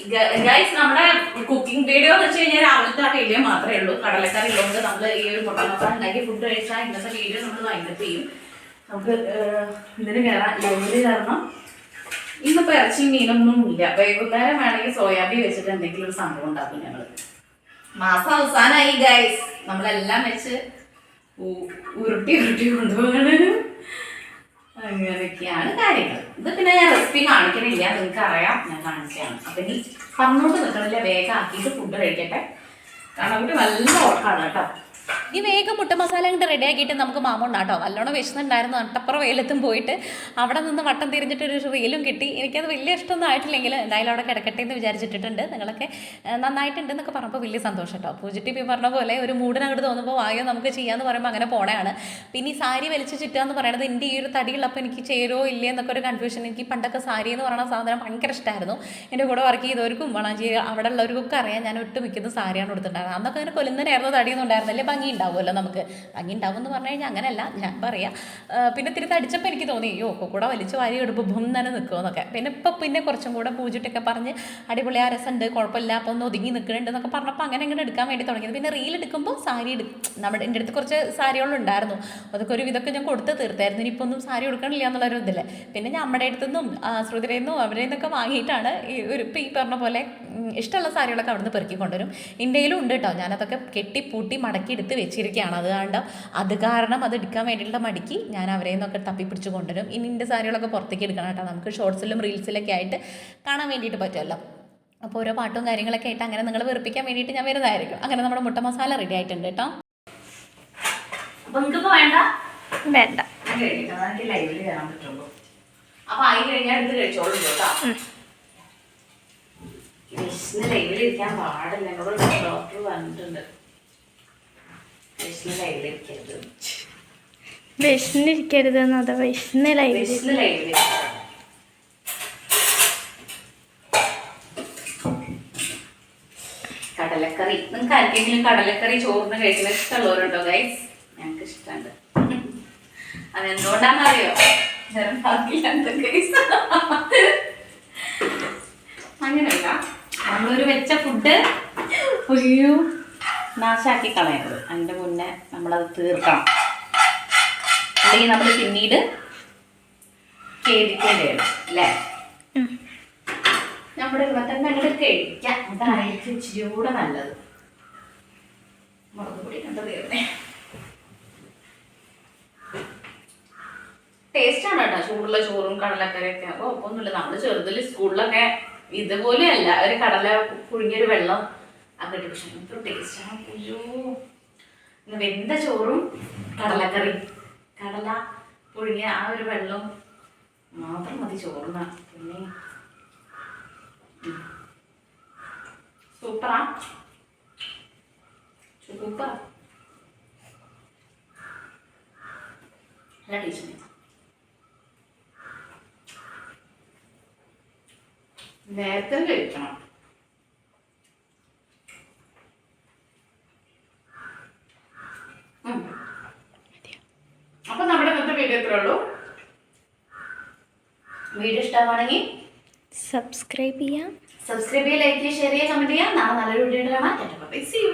നമ്മുടെ കുക്കിംഗ് വീഡിയോ എന്ന് വെച്ച് കഴിഞ്ഞാൽ രാവിലത്തെ ആ വീഡിയോ മാത്രമേ ഉള്ളൂ. കടലക്കറി ഉള്ളതുകൊണ്ട് നമ്മൾ ഈ ഒരു മുട്ട മസാല ഉണ്ടാക്കി ഫുഡ് കഴിച്ചാൽ ഇന്നത്തെ വീഡിയോ നമ്മൾ വൈകിട്ട് ചെയ്യും. നമുക്ക് ഇതിന് കയറാം ലൈവിൽ കയറണം. ഇന്നിപ്പോ ഇറച്ചി മീനൊന്നും ഇല്ല വൈകുന്നേരം വേണമെങ്കിൽ സോയാബീൻ വെച്ചിട്ട് എന്തെങ്കിലും ഒരു സംഭവം ഉണ്ടാക്കും ഞങ്ങൾ. മാസം അവസാനമായി ഗൈസ് നമ്മളെല്ലാം വെച്ച് ഉരുട്ടി ഉരുട്ടി കൊണ്ടുപോകണം അങ്ങനെയൊക്കെയാണ് കാര്യങ്ങൾ. ഇത് പിന്നെ ഞാൻ റെസിപ്പി കാണിക്കണില്ല. നിങ്ങൾക്ക് അറിയാം. ഞാൻ കാണിക്കുകയാണ് അപ്പൊ ഇനി പറഞ്ഞോണ്ട് നിൽക്കണില്ല. വേഗം ആക്കിയിട്ട് ഫുഡ് കഴിക്കട്ടെ. കാരണം അവിടെ നല്ല ഓർക്കാണ് കേട്ടോ. ഈ വേഗം മുട്ട മസാല അങ്ങോട്ട് റെഡി ആക്കിയിട്ട് നമുക്ക് മാമുണ്ടാട്ടോ നല്ലോണം വിശന്നുണ്ടായിരുന്നു. അട്ടപ്പുറം വെയിലത്തും പോയിട്ട് അവിടെ നിന്ന് വട്ടം തിരിഞ്ഞിട്ട് ഒരു റീലും കിട്ടി. എനിക്കത് വലിയ ഇഷ്ടമൊന്നും ആയിട്ടില്ലെങ്കിൽ എന്തായാലും അവിടെ കിടക്കട്ടെ എന്ന് വിചാരിച്ചിട്ടുണ്ട് നിങ്ങളൊക്കെ നന്നായിട്ടുണ്ടെന്നൊക്കെ പറഞ്ഞപ്പോൾ വലിയ സന്തോഷം കേട്ടോ. പോസിറ്റീവ് പറഞ്ഞ പോലെ ഒരു മൂടിനങ്ങോട്ട് തോന്നുമ്പോൾ വായോ നമുക്ക് ചെയ്യാന്ന് പറയുമ്പോൾ അങ്ങനെ പോണയാണ്. പിന്നെ ഈ സാരി വലിച്ച് ചുറ്റുക എന്ന് പറയുന്നത് എന്റെ ഈ ഒരു തടിയുള്ളപ്പോൾ എനിക്ക് ചേരോ ഇല്ലേ എന്നൊക്കെ ഒരു കൺഫ്യൂഷൻ എനിക്ക് പണ്ടൊക്കെ സാരി എന്ന് പറയുന്ന സാധനം ഭയങ്കര ഇഷ്ടമായിരുന്നു എന്റെ കൂടെ വർക്ക് ചെയ്തവർക്കും വളാഞ്ചേരി അവിടെ ഉള്ളവർക്കൊക്കെ അറിയാം ഞാൻ ഒട്ടുമിക്കുന്ന സാരിയാണ് കൊടുത്തിട്ടുണ്ടായിരുന്നത് അന്നൊക്കെ അങ്ങനെ കൊല്ലുന്നതിനായിരുന്നു തടിയൊന്നും ഉണ്ടായിരുന്നില്ല. ഭംഗി ഉണ്ടാവും ഉണ്ടാവുമല്ലോ നമുക്ക്. ഭംഗി ഉണ്ടാവും എന്ന് പറഞ്ഞു കഴിഞ്ഞാൽ അങ്ങനെയല്ല ഞാൻ പറയാം. പിന്നെ തിരി തടിച്ചപ്പോൾ എനിക്ക് തോന്നി അയ്യോ കൂടെ വലിച്ചു വാരി എടുപ്പ് ബും തന്നെ നിൽക്കുമെന്നൊക്കെ പിന്നെ ഇപ്പം പിന്നെ കുറച്ചും കൂടെ പൂജിട്ടൊക്കെ പറഞ്ഞ് അടിപൊളി ആ രസമുണ്ട് കുഴപ്പമില്ല അപ്പോൾ ഒന്ന് ഒതുങ്ങി നിൽക്കുന്നുണ്ട് എന്നൊക്കെ പറഞ്ഞപ്പോൾ അങ്ങനെ അങ്ങനെ എടുക്കാൻ വേണ്ടി തുടങ്ങിയത്. പിന്നെ റീൽ എടുക്കുമ്പോൾ സാരി എടുക്കും നമ്മുടെ എന്റെ അടുത്ത് കുറച്ച് സാരികളുണ്ടായിരുന്നു അതൊക്കെ ഒരു വിധമൊക്കെ ഞാൻ കൊടുത്ത് തീർത്തായിരുന്നു. ഇനിയിപ്പോൾ ഒന്നും സാരി കൊടുക്കണില്ല എന്നുള്ളൊരു ഇതില്ല പിന്നെ ഞാൻ നമ്മുടെ അടുത്തു നിന്നും ശ്രുതിരയിൽ നിന്നും അവരെ നിന്നൊക്കെ വാങ്ങിയിട്ടാണ് ഈ ഒരു ഇപ്പം ഈ പറഞ്ഞ പോലെ ഇഷ്ടമുള്ള സാരികളൊക്കെ അവിടുന്ന് പെറുക്കി കൊണ്ടുവരും. ഇന്ത്യയിലും ഉണ്ട് കേട്ടോ. ഞാനതൊക്കെ കെട്ടി പൂട്ടി മടക്കി എടുത്ത് വെച്ചിരിക്കുകയാണ്. അത് കാരണം അത് കാരണം അത് എടുക്കാൻ വേണ്ടിയിട്ടുള്ള മടിക്ക് ഞാൻ അവരെ നിന്നൊക്കെ തപ്പി പിടിച്ച് കൊണ്ടുവരും. ഇനി എന്റെ സാരികളൊക്കെ പുറത്തേക്ക് എടുക്കണം കേട്ടോ. നമുക്ക് ഷോർട്സിലും റീൽസിലൊക്കെ ആയിട്ട് കാണാൻ വേണ്ടിയിട്ട് പറ്റുമല്ലോ. അപ്പോൾ ഓരോ പാട്ടും കാര്യങ്ങളൊക്കെ ആയിട്ട് അങ്ങനെ നിങ്ങൾ വെറുപ്പിക്കാൻ വേണ്ടിയിട്ട് ഞാൻ വരുന്നതായിരിക്കും. അങ്ങനെ നമ്മുടെ മുട്ട മസാല റെഡി ആയിട്ടുണ്ട് കേട്ടോ. വേണ്ട? വേണ്ട. അപ്പൊ ആയി കഴിഞ്ഞാൽ എടുത്ത് കഴിച്ചോളൂ കേട്ടോ. പാടില്ല. എന്നോട് ഡോക്ടർ പറഞ്ഞിട്ടുണ്ട് വിഷ്ണു ലൈവിൽ ഇരിക്കരുത് വിശന്നിരിക്കരുത് എന്നത് വിഷ്ണു ലൈവ് കടലക്കറി. നിങ്ങൾക്ക് ആർക്കെങ്കിലും കടലക്കറി ചോറിന് കഴിക്കുന്ന ഇഷ്ടമുള്ളവരുണ്ടോ ഗൈസ് ഞങ്ങൾക്ക് ഇഷ്ടമുണ്ട് അതെന്തുകൊണ്ടാണെന്നറിയോ? അറിയോ അങ്ങനെയല്ല. നമ്മളൊരു വെച്ച ഫുഡ് അയ്യോ. നാശാക്കി കളയരുത് അതിന്റെ മുന്നേ നമ്മളത് തീർക്കണം. അല്ലെങ്കിൽ നമ്മൾ പിന്നീട് ഖേദിക്കേണ്ടി വരും അല്ലേ നമ്മുടെ ഇവിടെ തന്നെ അങ്ങോട്ട് കഴിക്കാം. അതായിരിക്കും ഇച്ചിരി കൂടെ നല്ലത്. മുളക് പൊടി കണ്ടത് തീർന്നേ? ടേസ്റ്റ് ആണ് കേട്ടോ ചൂടുള്ള ചോറും കടലക്കറിയൊക്കെ. അപ്പോൾ ഒന്നുമില്ല നമ്മൾ ചെറുതിൽ സ്കൂളിലൊക്കെ ഇതുപോലെയല്ല. ഒരു കടല പുഴുങ്ങിയൊരു വെള്ളം ഇട്ട് പക്ഷെ എന്തൊരു ടേസ്റ്റാണ് അയ്യോ. ഇന്ന് വെന്ത ചോറും കടലക്കറി. കടല പുഴുങ്ങിയ ആ ഒരു വെള്ളം മാത്രം മതി ചോറുന്ന പിന്നെ സൂപ്പറാ. സൂപ്പർ. നല്ല ടേസ്റ്റ് നേരത്തെ കഴിക്കണം. അപ്പൊ നമ്മുടെ ഇന്നത്തെ വീഡിയോ ഇത്രേ ഉള്ളൂ. വീഡിയോ ഇഷ്ടമാണെങ്കിൽ സബ്സ്ക്രൈബ് ചെയ്യാം. സബ്സ്ക്രൈബ് ചെയ്യുക ലൈക്ക് ചെയ്യുക ഷെയർ ചെയ്യുക കമന്റ് ചെയ്യുക. നാളെ നല്ലൊരു വീഡിയോ കാണാം. C U